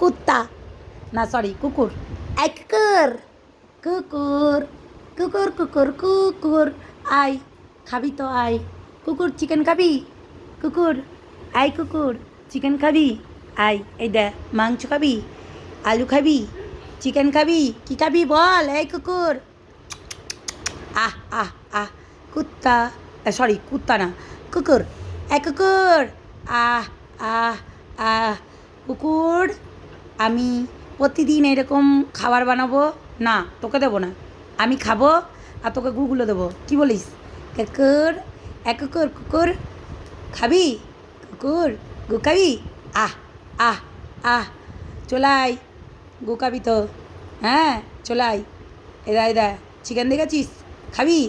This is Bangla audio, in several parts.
কুত্তা। না সরি কুকুর। আই কুকুর। কুকুর কুকুর কুকুর কুকুর। আই খাবি তো আই। কুকুর চিকেন খাবি? কুকুর আই কুকুর চিকেন খাবি? আই এই দে মাংস খাবি? আলু খাবি? চিকেন খাবি? কি খাবি বল? এই কুকুর। আহ আহ আহ কুত্তা। সরি কুত্তা না কুকুর। এ কুকুর। আহ আহ আহ, কুকুর, আমি প্রতিদিন এরকম খাবার বানাবো? না, তোকে দেবো না। আমি খাব আর তোকে গুগুলো দেবো। কি বলিস? কুকুর, এক কুকুর কুকুর, খাবি? কুকুর, গু খাবি? আহ আহ আহ, চলাই, গু খাবি তো? হ্যাঁ চলাই। এদা এদা চিকেন দেখেছিস? খাবি?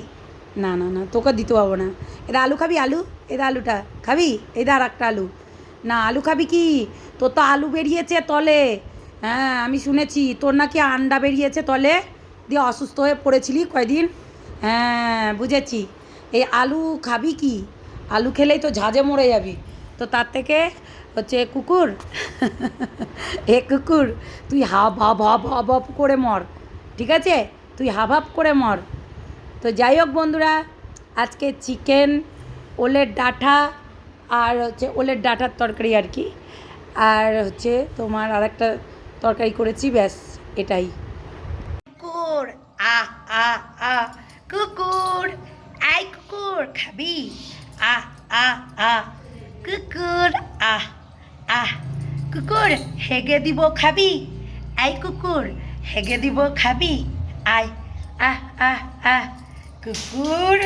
না না না, তোকে দিতে পারব না। এটা আলু খাবি? আলু? এটা আলুটা। খাবি? এটা আর একটা আলু। না, আলু খাবি কি? তোর তো আলু বেরিয়েছে তলে। হ্যাঁ আমি শুনেছি, তোর নাকি আন্ডা বেরিয়েছে তলে। দিয়ে অসুস্থ হয়ে পড়েছিলি কয়দিন? হ্যাঁ বুঝেছি। এই আলু খাবি কি? আলু খেলেই তো ঝাঁঝে মরে যাবি। তো তার থেকে হচ্ছে কুকুর, এ কুকুর, তুই হাব হাব হাব হাব হাব করে মর। ঠিক আছে? তুই হাব হাব করে মর। তো যাই হোক বন্ধুরা, আজকে চিকেন, ওলের ডাঁটা আর হচ্ছে ওলের ডাঁটার তরকারি আর কি। আর হচ্ছে তোমার আর একটা তরকারি করেছি, ব্যাস, এটাই। কুকুর, আহ আহ আহ, কুকুর আই কুকুর, খাবি। আহ আহ আহ, কুকুর, আহ আহ, কুকুর, হেগে দিব, খাবি। আই কুকুর, হেগে দিব, খাবি। আয়, আহ আহ আহ কুকুর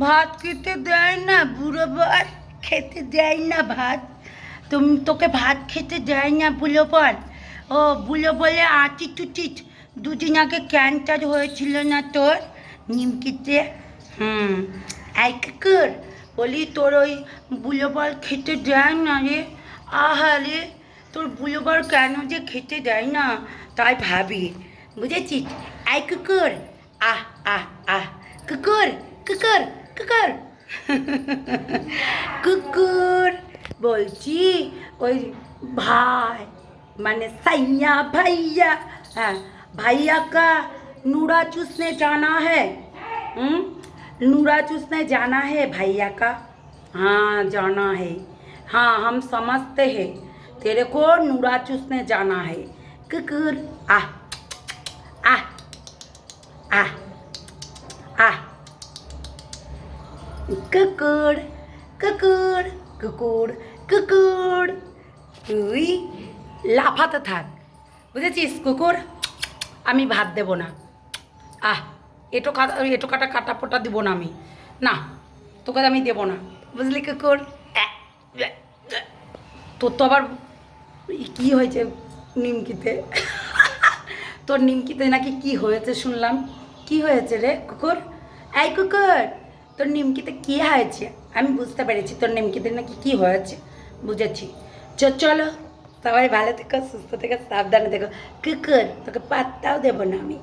ভাত খেতে দেয় না, বুড়ো বর খেতে দেয় না ভাত। তুমি তোকে ভাত খেতে দেয় না বুলো বল ও বুলো বলে আটি টুটি দুদিন আগে ক্যান্সার হয়েছিল না তোর? নিমকিতে? হুম। আই কুকুর, বলি তোর ওই বুলো বল খেতে দেয় না রে? আহারে তোর বুলো বল কেন যে খেতে দেয় না? তাই ভাবি, বুঝেছিস? আই কুকুর, আহ আহ আহ কুকুর কুকুর কুকুর কুকুর বলছি ওই ভাই মানে সাইয়া भैया हाँ भैया का नूरा चूसने जाना है हम्म? नूरा चूसने जाना है भैया का हाँ जाना है हाँ हम समझते हैं तेरे को नूरा चूसने जाना है कुकुर आ आ आ কুকুর কুকুর কুকুর কুকুর তুই লাফাতে থাক, বুঝেছিস? কুকুর আমি ভাত দেবো না। আহ, এটো কাটা এটো কাটা কাটা ফোটা দিব না আমি। না, তোকে আমি দেবো না, বুঝলি কুকুর। তোর তো আবার কী হয়েছে নিমকিতে? তোর নিমকিতে নাকি কি হয়েছে শুনলাম। কি হয়েছে রে কুকুর এই কুকুর তোর নিমকিতে কি হয়েছে? আমি বুঝতে পেরেছি তোর নিমকিতে নাকি কি হয়েছে। বুঝেছি। চলো, সবাই ভালো থেকো, সুস্থ থেকো, সাবধানে থেকো। কুকুর, তোকে পাত্তাও দেবো না আমি।